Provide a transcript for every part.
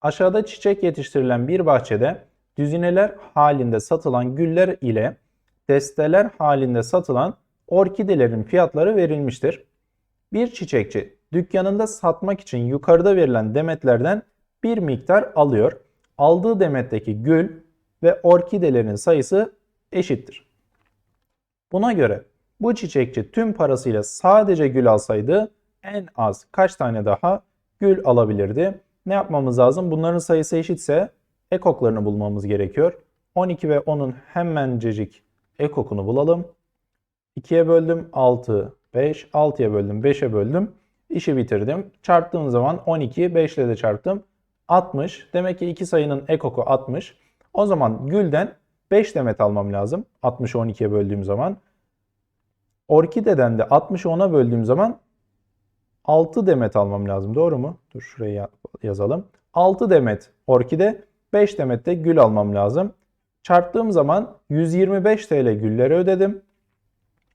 Aşağıda çiçek yetiştirilen bir bahçede düzineler halinde satılan güller ile desteler halinde satılan orkidelerin fiyatları verilmiştir. Bir çiçekçi dükkanında satmak için yukarıda verilen demetlerden bir miktar alıyor. Aldığı demetteki gül ve orkidelerin sayısı eşittir. Buna göre bu çiçekçi tüm parasıyla sadece gül alsaydı en az kaç tane daha gül alabilirdi? Ne yapmamız lazım? Bunların sayısı eşitse ekoklarını bulmamız gerekiyor. 12 ve 10'un hemencecik ekokunu bulalım. 2'ye böldüm 6, 5, 6'ya böldüm 5'e böldüm. İşi bitirdim. Çarptığım zaman 12, 5 ile de çarptım. 60. Demek ki iki sayının ekoku 60. O zaman gülden 5 demet almam lazım. 60'ı 12'ye böldüğüm zaman. Orkideden de 60'ı 10'a böldüğüm zaman 6 demet almam lazım. Doğru mu? Dur şuraya yazalım. 6 demet orkide, 5 demet de gül almam lazım. Çarptığım zaman 125 TL gülleri ödedim.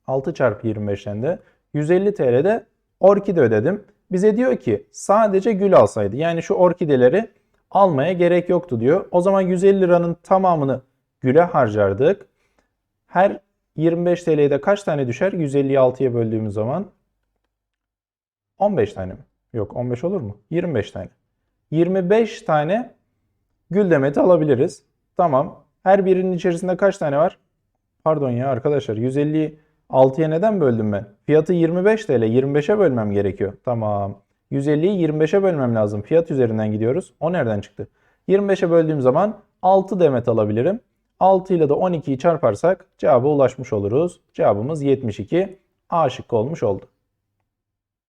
6 çarpı 25'ten de 150 TL'de orkide ödedim. Bize diyor ki sadece gül alsaydı. Yani şu orkideleri almaya gerek yoktu diyor. O zaman 150 liranın tamamını güle harcardık. Her 25 TL'ye de kaç tane düşer? 150'yi 6'ya böldüğümüz zaman 15 tane mi? Yok 15 olur mu? 25 tane. 25 tane gül demeti alabiliriz. Tamam. Her birinin içerisinde kaç tane var? Pardon ya arkadaşlar 150'yi 6'ya neden böldüm ben? Fiyatı 25 TL. 25'e bölmem gerekiyor. Tamam. 150'yi 25'e bölmem lazım. Fiyat üzerinden gidiyoruz. O nereden çıktı? 25'e böldüğüm zaman 6 demet alabilirim. 6 ile de 12'yi çarparsak cevaba ulaşmış oluruz. Cevabımız 72. A şıkkı olmuş oldu.